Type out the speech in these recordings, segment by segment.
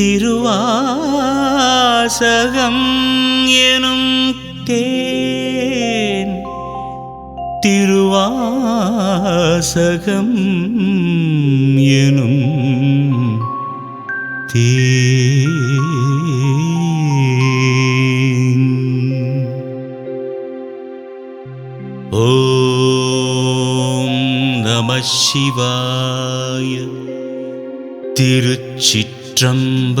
திருவாசகம் எனும் தேன். திருவாசகம் எனும் தே ஓம் நம சிவாய. திருச்சிற்றம்பலம் நம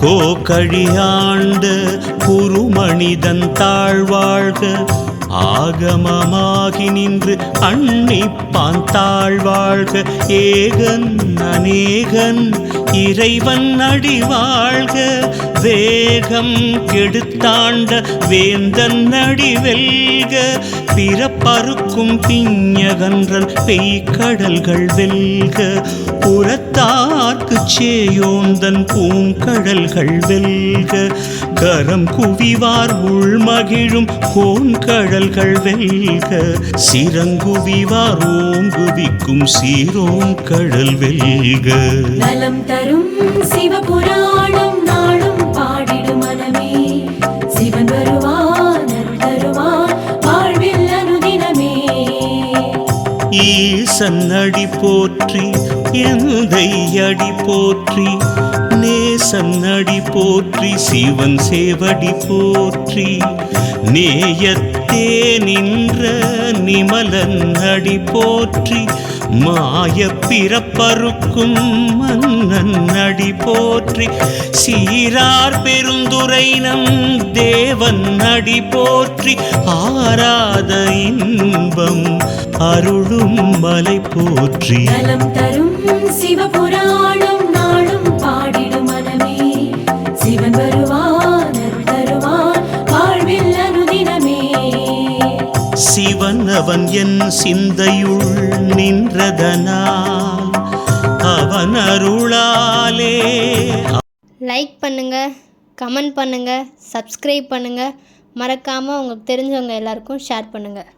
கோகழியாண்ட குருமணிதன் தாழ்வாழ்க ஆகமமாகி நின்று அன்னிப்பான் தாழ்வாழ்க ஏகன் அநேகன் இறைவன் அடிவாழ்க வேகம் கெடுத்தாண்ட வேந்தன் அடிவெல்க பிறப்பறுக்கும் பிஞகன்றன் பெய்கடல்கள் வெல்க புறத்தார்க்கு சேயோந்தன் பூங்கடல்கள் வெல்க கரம் குவிவார் உள்மகிழும் கோண்கடல்கள் வெல்க சிறங்குவிவார் ஓங்குவிக்கும் சீரோங்கடல் வெல்க. நலம் தரும் சிவபுராணம் சன்னடி போற்றி எந்தை அடி போற்றி நேசன் அடி போற்றி சிவன் சேவடி போற்றி. நேயத்தே நின்ற நிமலன் அடி போற்றி மாய பிறப்பருக்கும் மன்னன் அடி போற்றி சீரார் பெருந்துரை நம் தேவன் அடி போற்றி ஆராத இன்பம் அருளும் மலை போற்றி. தரும் சிவபுராண அவன் என் சிந்தையுள் நின்றதனால் அவன் அருளாலே லைக் பண்ணுங்க கமெண்ட் பண்ணுங்க சப்ஸ்கிரைப் பண்ணுங்க. மறக்காமல் உங்களுக்கு தெரிஞ்சவங்க எல்லாருக்கும் ஷேர் பண்ணுங்கள்